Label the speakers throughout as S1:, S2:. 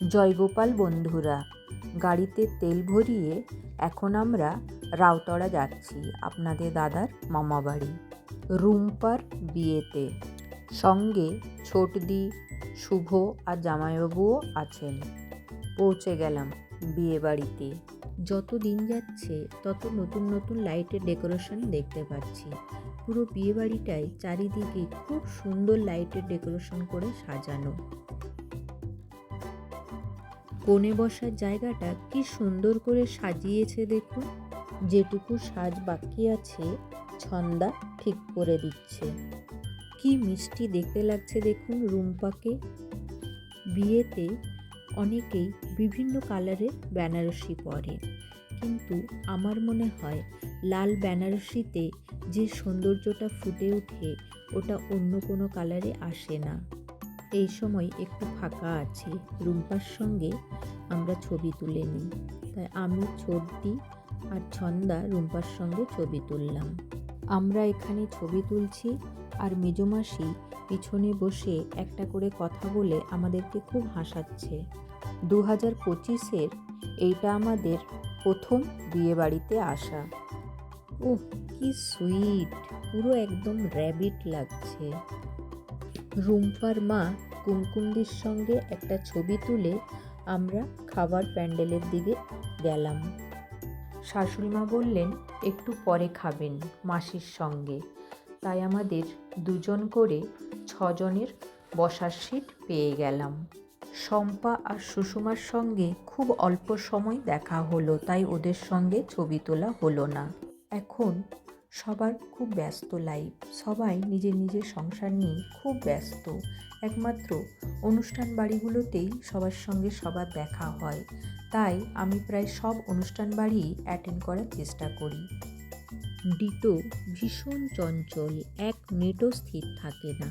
S1: জয়গোপাল বন্ধুরা, গাড়িতে তেল ভরিয়ে এখন আমরা রাউতড়া যাচ্ছি আপনাদের দাদার মামাবাড়ি রুম্পার বিয়েতে। সঙ্গে ছোটদি, শুভ আর জামাইবাবুও আছেন। পৌঁছে গেলাম বিয়ে বাড়িতে। যত দিন যাচ্ছে, তত নতুন নতুন লাইটের ডেকোরেশন দেখতে পাচ্ছি। পুরো বিয়ে বাড়িটাই চারিদিকে খুব সুন্দর লাইটের ডেকোরেশন করে সাজানো। কোণে বসার জায়গাটা কি সুন্দর করে সাজিয়েছে দেখুন। যেটুকু সাজ বাকি আছে, ছন্দা ঠিক করে দিচ্ছে। কি মিষ্টি দেখতে লাগছে দেখুন রুম্পাকে। বিয়েতে অনেকেই বিভিন্ন কালারের বেনারসি পরে। কিন্তু আমার মনে হয় লাল বেনারসিতে যে সৌন্দর্যটা ফুটে ওঠে, ওটা অন্য কোনো কালারে আসে না। এই সময় একটু ফাঁকা আছে। রুম্পার সঙ্গে আমরা ছবি তুলে নিই। তাই আমি ছোটদি আর ছন্দা রুম্পার সঙ্গে ছবি তুললাম। আমরা এখানে ছবি তুলছি আর মেজমাসি পিছনে বসে একটা করে কথা বলে আমাদেরকে খুব হাসাচ্ছে। দু হাজার পঁচিশের এইটা আমাদের প্রথম বিয়েবাড়িতে আসা। ওহ কি সুইট! পুরো একদম র্যাবিট লাগছে। রুম্পার মা কুমকুমদির সঙ্গে একটা ছবি তুলে আমরা খাবার প্যান্ডেলের দিকে গেলাম। শাশুড়িমা বললেন, একটু পরে খাবেন মাসির সঙ্গে। তাই আমাদের দুজন করে ছজনের বসার সিট পেয়ে গেলাম। শম্পা আর সুষমার সঙ্গে খুব অল্প সময় দেখা হলো, তাই ওদের সঙ্গে ছবি তোলা হলো না। এখন সবার খুব ব্যস্ত লাইফ সবাই নিজের নিজের সংসার নিয়ে খুব ব্যস্ত। একমাত্র অনুষ্ঠান বাড়িগুলোতেই সবার সঙ্গে সবার দেখা হয়। তাই আমি প্রায় সব অনুষ্ঠান বাড়ি অ্যাটেন্ড করার চেষ্টা করি। ডিটো ভীষণ চঞ্চল, এক মিনিটও স্থির থাকে না।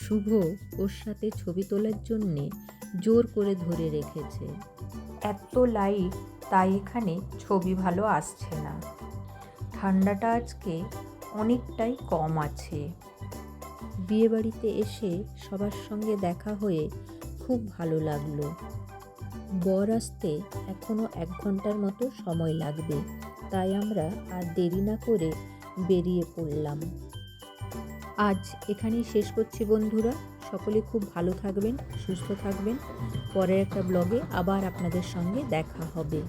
S1: শুভ ওর সাথে ছবি তোলার জন্যে জোর করে ধরে রেখেছে। এত লাইট তাই এখানে ছবি ভালো আসছে না। ঠান্ডাটা আজকে অনেকটাই কম আছে। বিয়েবাড়িতে এসে সবার সঙ্গে দেখা হয়ে খুব ভালো লাগল। বর আসতে এখনও এক ঘণ্টার মতো সময় লাগবে, তাই আমরা আর দেরি না করে বেরিয়ে পড়লাম। আজ এখানেই শেষ করছি বন্ধুরা। সকলে খুব ভালো থাকবেন, সুস্থ থাকবেন। পরের একটা ব্লগে আবার আপনাদের সঙ্গে দেখা হবে।